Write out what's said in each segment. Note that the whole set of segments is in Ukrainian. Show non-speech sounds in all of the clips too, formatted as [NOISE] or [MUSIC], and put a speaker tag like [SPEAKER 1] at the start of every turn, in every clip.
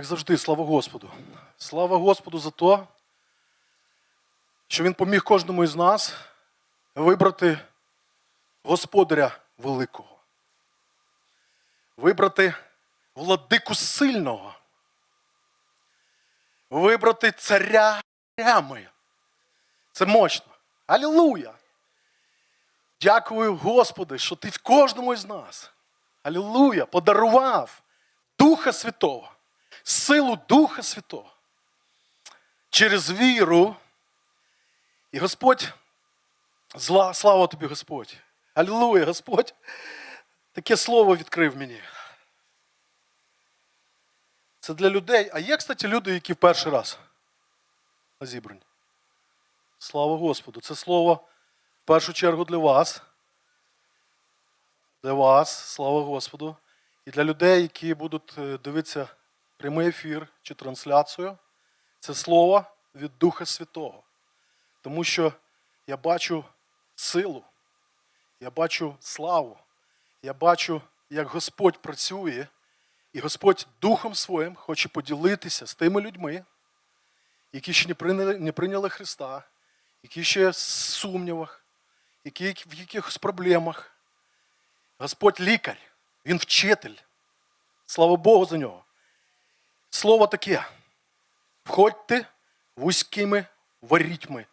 [SPEAKER 1] Як завжди, слава Господу. Слава Господу за те, що Він поміг кожному із нас вибрати Господаря великого. Вибрати владику сильного. Вибрати царя царями. Це мощно. Алілуя! Дякую, Господи, що Ти в кожному із нас. Алілуя! Подарував Духа Святого, силу Духа Святого. Через віру. І Господь, слава тобі, Господь. Алілуя, Господь. Таке слово відкрив мені. Це для людей. А є, кстати, люди, які в перший раз на зібранні. Слава Господу. Це слово в першу чергу для вас. Для вас, слава Господу. І для людей, які будуть е, дивитися прямий ефір чи трансляцію. Це слово від Духа Святого. Тому що я бачу силу, я бачу славу, я бачу, як Господь працює, і Господь Духом Своїм хоче поділитися з тими людьми, які ще не прийняли, не прийняли Христа, які ще в сумнівах, які в якихось проблемах. Господь лікар, Він вчитель. Слава Богу за нього. Слово таке. Входьте вузькими ворітьми.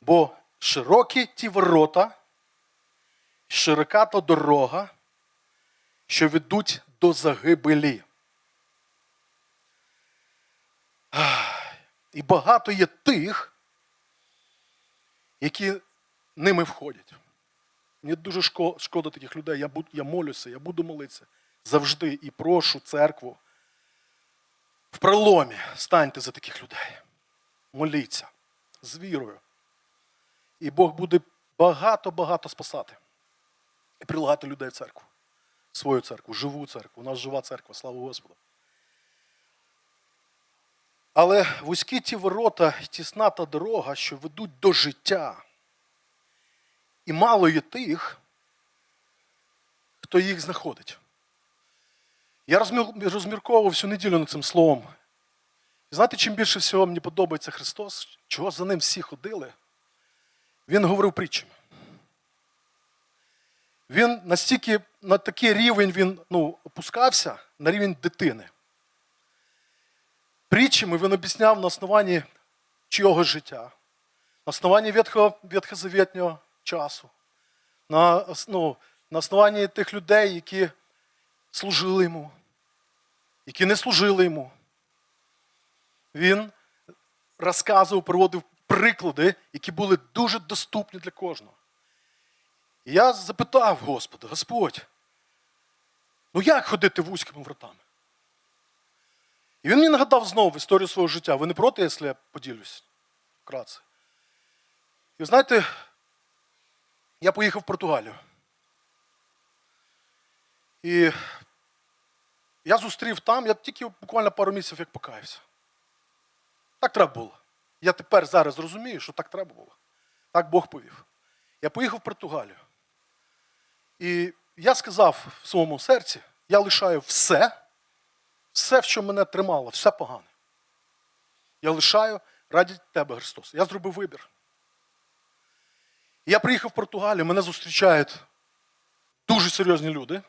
[SPEAKER 1] Бо широкі ті ворота, широка та дорога, що ведуть до загибелі. І багато є тих, які ними входять. Мені дуже шкода таких людей. Я, я молюся, я буду молитися завжди і прошу церкву. В проломі станьте за таких людей. Моліться з вірою. І Бог буде багато-багато спасати. І прилагати людей в церкву. Свою церкву, живу церкву. У нас жива церква, слава Господу. Але вузькі ті ворота, тісна та дорога, що ведуть до життя. І мало є тих, хто їх знаходить. Я розмірковував всю неділю над цим словом. І знаєте, чим більше всього мені подобається Христос, чого за ним всі ходили, Він говорив притчами. Він настільки на такий рівень він ну, опускався, на рівень дитини. Притчами він об'ясняв на основанні чого життя, на основанні ветхозавітнього часу, на, ну, на основанні тих людей, які служили йому, які не служили йому. Він розказував, приводив приклади, які були дуже доступні для кожного. І я запитав Господа, Господь, ну як ходити вузькими вратами? І він мені нагадав знову історію свого життя. Ви не проти, якщо я поділюсь вкратце? І знаєте, я поїхав в Португалію. І я зустрів там, я тільки буквально пару місяців як покаявся. Так треба було. Я тепер зараз розумію, що так треба було. Так Бог повів. Я поїхав в Португалію. І я сказав в своєму серці, я лишаю все, все, що мене тримало, все погане. Я лишаю раді тебе, Христос. Я зробив вибір. Я приїхав в Португалію, мене зустрічають дуже серйозні люди,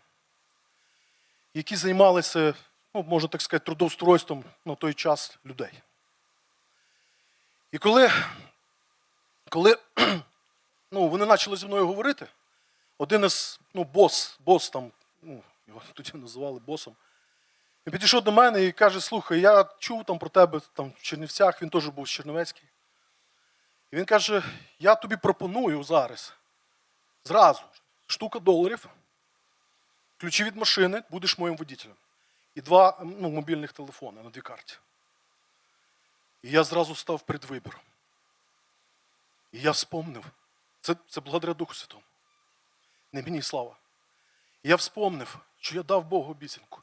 [SPEAKER 1] які займалися, ну, можна так сказати, трудоустройством на той час людей. І коли, коли [CLEARS THROAT] ну, вони почали зі мною говорити, один із ну, бос, бос там, ну, його [LAUGHS] тоді називали босом, він підійшов до мене і каже: слухай, я чув там про тебе там, в Чернівцях, він теж був з Чернівецький. І він каже: я тобі пропоную зараз, зразу, штука доларів, ключі від машини, будеш моїм водителем. І два ну, мобільних телефони на дві карті. І я зразу став перед вибором. І я вспомнив. Це, це благодаря Духу Святому. Не мені слава. І я вспомнив, що я дав Богу обіцянку.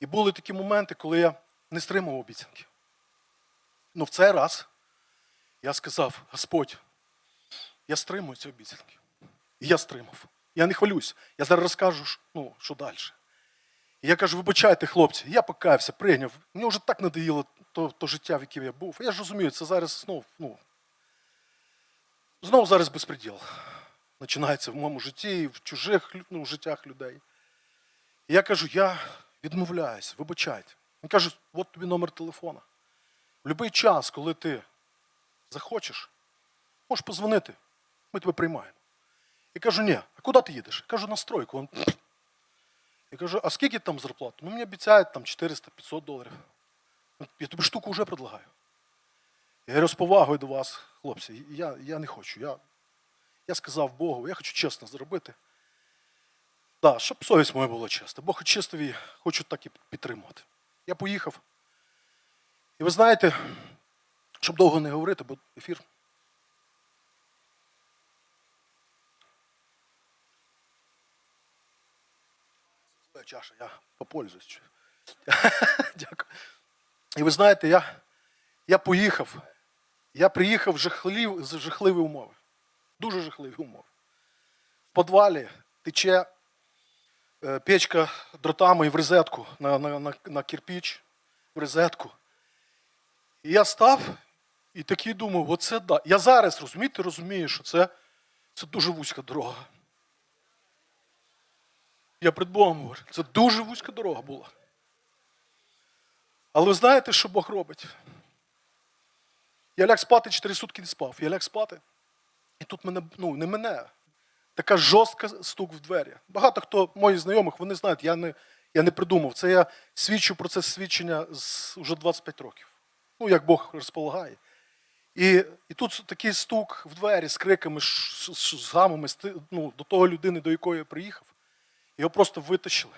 [SPEAKER 1] І були такі моменти, коли я не стримав обіцянки. Ну в цей раз я сказав, Господь, я стримую ці обіцянки. І я стримав. Я не хвалюсь. Я зараз розкажу, ну, що далі. І я кажу, вибачайте, хлопці, я покаявся, прийняв. Мені вже так надоїло то, то життя, в якому я був. Я ж розумію, це зараз знов, ну, знов зараз безпреділ. Починається в моєму житті, в чужих ну, в життях людей. І я кажу, я відмовляюся, вибачайте. Він каже, от тобі номер телефона. В будь-який час, коли ти захочеш, можеш позвонити, ми тебе приймаємо. Я кажу, ні, а куди ти їдеш? Я кажу, на стройку. Він, [SNIFFS] я кажу, а скільки там зарплата? Ну, мені обіцяють там 400-500 доларів. Я тобі штуку вже предлагаю. Я говорю, з повагою до вас, хлопці, я, я не хочу. Я, я сказав Богу, я хочу чесно зробити. Да, щоб совість моя була чиста. Бог очистив її, хочу так і підтримувати. Я поїхав. І ви знаєте, щоб довго не говорити, бо ефір. Чаша, я попользуюсь. [LAUGHS] Дякую. І ви знаєте, я, я поїхав. Я приїхав в жахлив, з жахливі умови. Дуже жахливі умови. В підвалі тече е, печка дротами в розетку на, на, на, на кирпіч, в розетку. І я став і такий думав, оце да. Я зараз, розумієте, розумію, що це, це дуже вузька дорога. Я перед Богом говорю, це дуже вузька дорога була. Але ви знаєте, що Бог робить? Я ляг спати, 4 сутки не спав. Я ляг спати. І тут мене, ну, не мене. Така жорстка стук в двері. Багато хто моїх знайомих, вони знають, я не, я не придумав. Це я свідчу про це свідчення з уже 25 років. Ну, як Бог розполагає. І, і тут такий стук в двері з криками, з, з, гамами ну, до того людини, до якої я приїхав. Його просто витащили.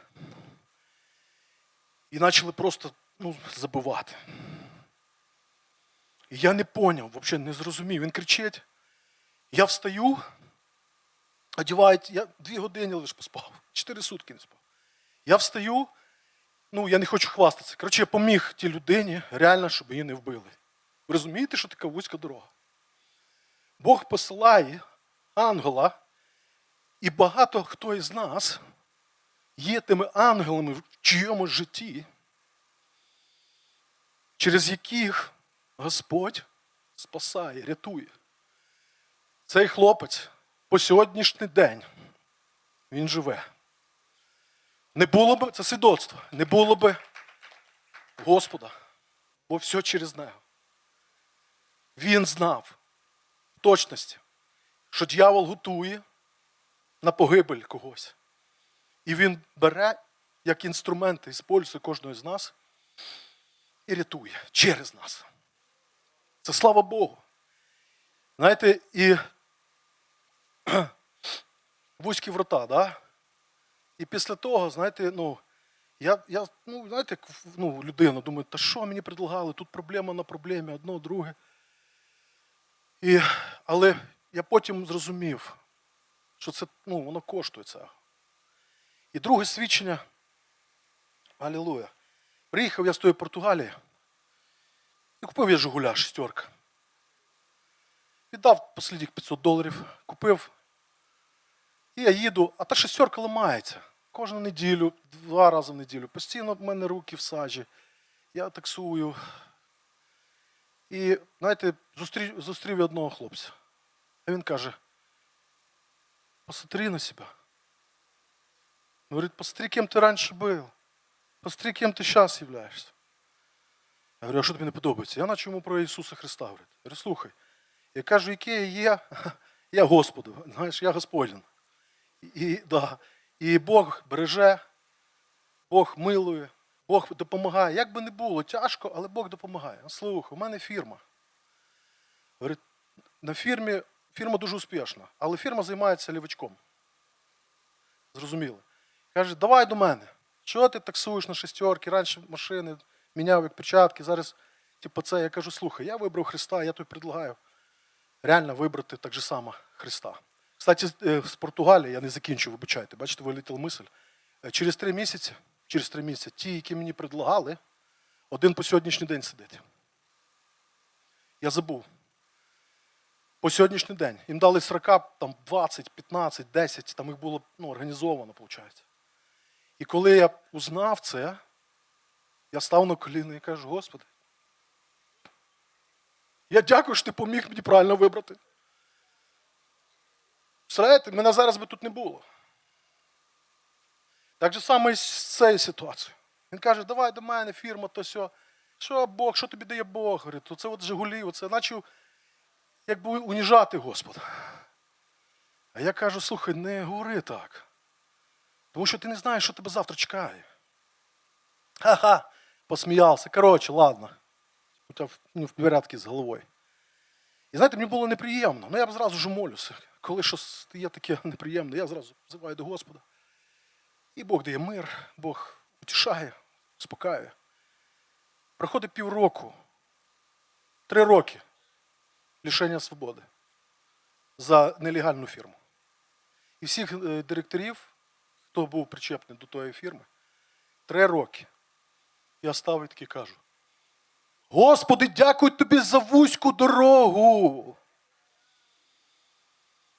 [SPEAKER 1] І почали просто ну, забивати. І я не поняв, взагалі не зрозумів. Він кричить. Я встаю, одівають, я дві години лише поспав, чотири сутки не спав. Я встаю, ну я не хочу хвастатися. Коротше, я поміг тій людині, реально, щоб її не вбили. Ви розумієте, що така вузька дорога? Бог посилає ангела, і багато хто із нас є тими ангелами в чиємусь житті, через яких Господь спасає, рятує. Цей хлопець по сьогоднішній день він живе. Не було б це свідоцтво, не було б Господа, бо все через нього. Він знав в точності, що дьявол готує на погибель когось. І він бере як інструменти іспользує кожного з нас і рятує через нас. Це слава Богу. Знаєте, і [CLEARS THROAT] вузькі врата, да? І після того, знаєте, ну, я, я ну, знаєте, ну, людина думає, та що мені предлагали, тут проблема на проблемі, одно, друге. І, але я потім зрозумів, що це, ну, воно коштує це. І друге свідчення, Алілуя. Приїхав я з тої Португалії і купив я Жигуля шестерка. Віддав останніх 500 доларів, купив. І я їду, а та шестерка ламається. Кожну неділю, два рази в неділю. Постійно в мене руки в сажі. Я таксую. І, знаєте, зустрів, зустрів одного хлопця. А він каже: посмотри на себе. Говорит, посмотри, кем ты раньше был. Посмотри, кем ты сейчас являешься. Я говорю, а що тобі не подобається? Я наче йому про Ісуса Христа говорити. Я говорю, слухай, я кажу, який я є, [LAUGHS] я Господу, знаєш, я Господін. І, да, і Бог береже, Бог милує, Бог допомагає. Як би не було, тяжко, але Бог допомагає. Слухай, у мене фірма. Говорить, на фірмі, фірма дуже успішна, але фірма займається лівачком. Зрозуміло. Каже, давай до мене. Чого ти таксуєш на шестерки? Раніше машини міняв як перчатки, зараз, типу, це я кажу, слухай, я вибрав Христа, я тобі предлагаю реально вибрати так же само Христа. Кстати, з- е, Португалії я не закінчу, вибачайте, бачите, вилетіла мисль. Е, Через три місяці, через три місяці, ті, які мені предлагали, один по сьогоднішній день сидить. Я забув. По сьогоднішній день. Їм дали срока там 20, 15, 10, там їх було ну, організовано, виходить. І коли я узнав це, я став на коліна і кажу, Господи, я дякую, що ти поміг мені правильно вибрати. Представляєте, мене зараз би тут не було. Так же само і з цією ситуацією. Він каже, давай до мене, фірма, то сьо. Що Бог, що тобі дає Бог? Говорить, оце от Жигулі, оце почав якби уніжати Господа. А я кажу, слухай, не говори так. Тому що ти не знаєш, що тебе завтра чекає. Ха-ха, посміявся. Коротше, ладно. У тебе ну, в порядку з головою. І знаєте, мені було неприємно. Ну я б зразу ж молюся. Коли щось є таке неприємне, я зразу взиваю до Господа. І Бог дає мир, Бог утішає, успокаює. Проходить півроку, три роки лишення свободи за нелегальну фірму. І всіх е, директорів, хто був причепний до тої фірми, три роки. Я став і таки кажу: Господи, дякую тобі за вузьку дорогу.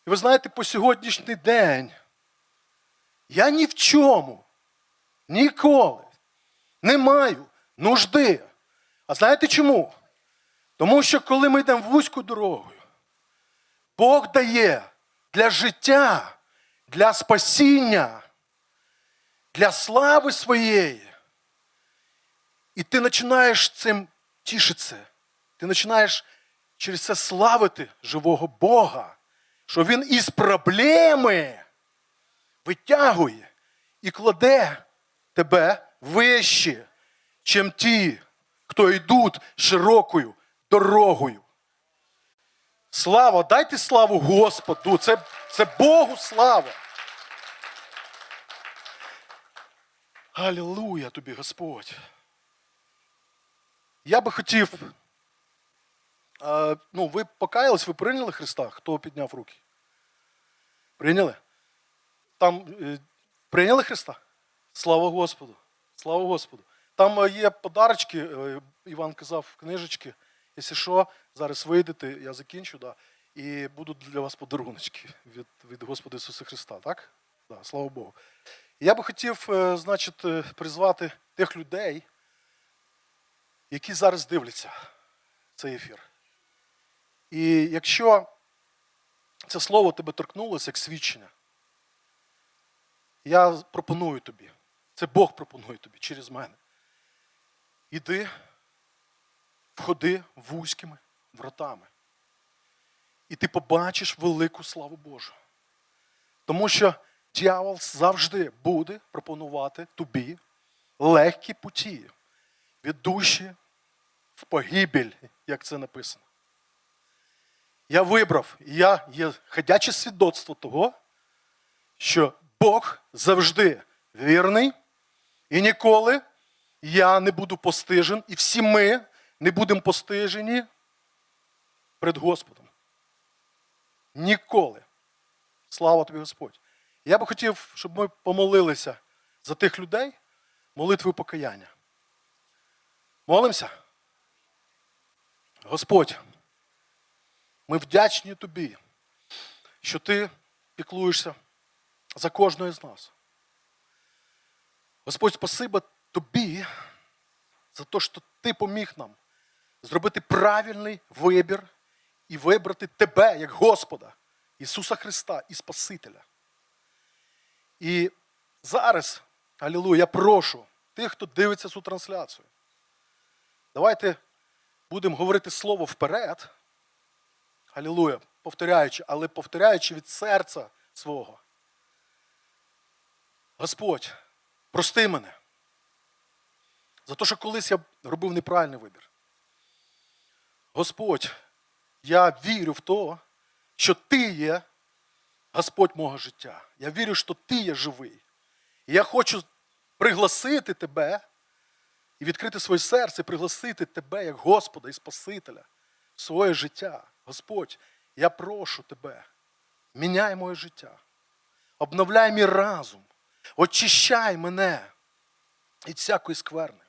[SPEAKER 1] І ви знаєте, по сьогоднішній день я ні в чому ніколи не маю нужди. А знаєте чому? Тому що коли ми йдемо вузькою дорогою, Бог дає для життя, для спасіння, для слави своєї. І ти починаєш цим тішитися. Ти починаєш через це славити живого Бога, що Він із проблеми витягує і кладе тебе вище, чим ті, хто йдуть широкою дорогою. Слава, дайте славу Господу. Це, це Богу слава. Алілуя тобі, Господь. Я би хотів. ну, ви покаялись, ви прийняли Христа? Хто підняв руки? Прийняли? Там е, прийняли Христа? Слава Господу! Слава Господу! Там е, є подарочки, е, Іван казав, книжечки. Якщо що, зараз вийдете, я закінчу, да, і будуть для вас подаруночки від, від Господа Ісуса Христа, так? Да, слава Богу. Я би хотів, е, значить, е, призвати тих людей, які зараз дивляться цей ефір. І якщо це слово тебе торкнулося як свідчення, я пропоную тобі, це Бог пропонує тобі через мене. Іди, входи вузькими вратами. І ти побачиш велику славу Божу. Тому що дьявол завжди буде пропонувати тобі легкі путі, ведущі в погибель, як це написано. Я вибрав, і я є ходяче свідоцтво того, що Бог завжди вірний, і ніколи я не буду постижен, і всі ми не будемо постижені перед Господом. Ніколи. Слава тобі, Господь. Я би хотів, щоб ми помолилися за тих людей молитвою покаяння. Молимося? Господь, ми вдячні тобі, що ти піклуєшся за кожного з нас. Господь, спасибо тобі за те, що ти поміг нам зробити правильний вибір і вибрати тебе як Господа, Ісуса Христа і Спасителя. І зараз, алілуя, я прошу тих, хто дивиться цю трансляцію. Давайте будемо говорити слово вперед. Алілуя, повторяючи, але повторяючи від серця свого. Господь, прости мене. За те, що колись я робив неправильний вибір. Господь, я вірю в те, що Ти є Господь мого життя. Я вірю, що Ти є живий. І я хочу пригласити Тебе і відкрити своє серце, пригласити Тебе як Господа і Спасителя в своє життя. Господь, я прошу Тебе, міняй моє життя, обновляй мій разум, очищай мене від всякої скверни.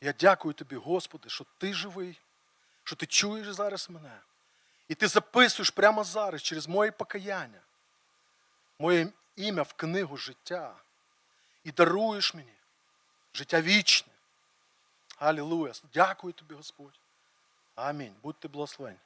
[SPEAKER 1] Я дякую тобі, Господи, що ти живий, що ти чуєш зараз мене. І ти записуєш прямо зараз через моє покаяння, моє ім'я в книгу життя і даруєш мені життя вічне. Аллилуйя. Дякую тобі, Господь. Амінь. Будьте благословені.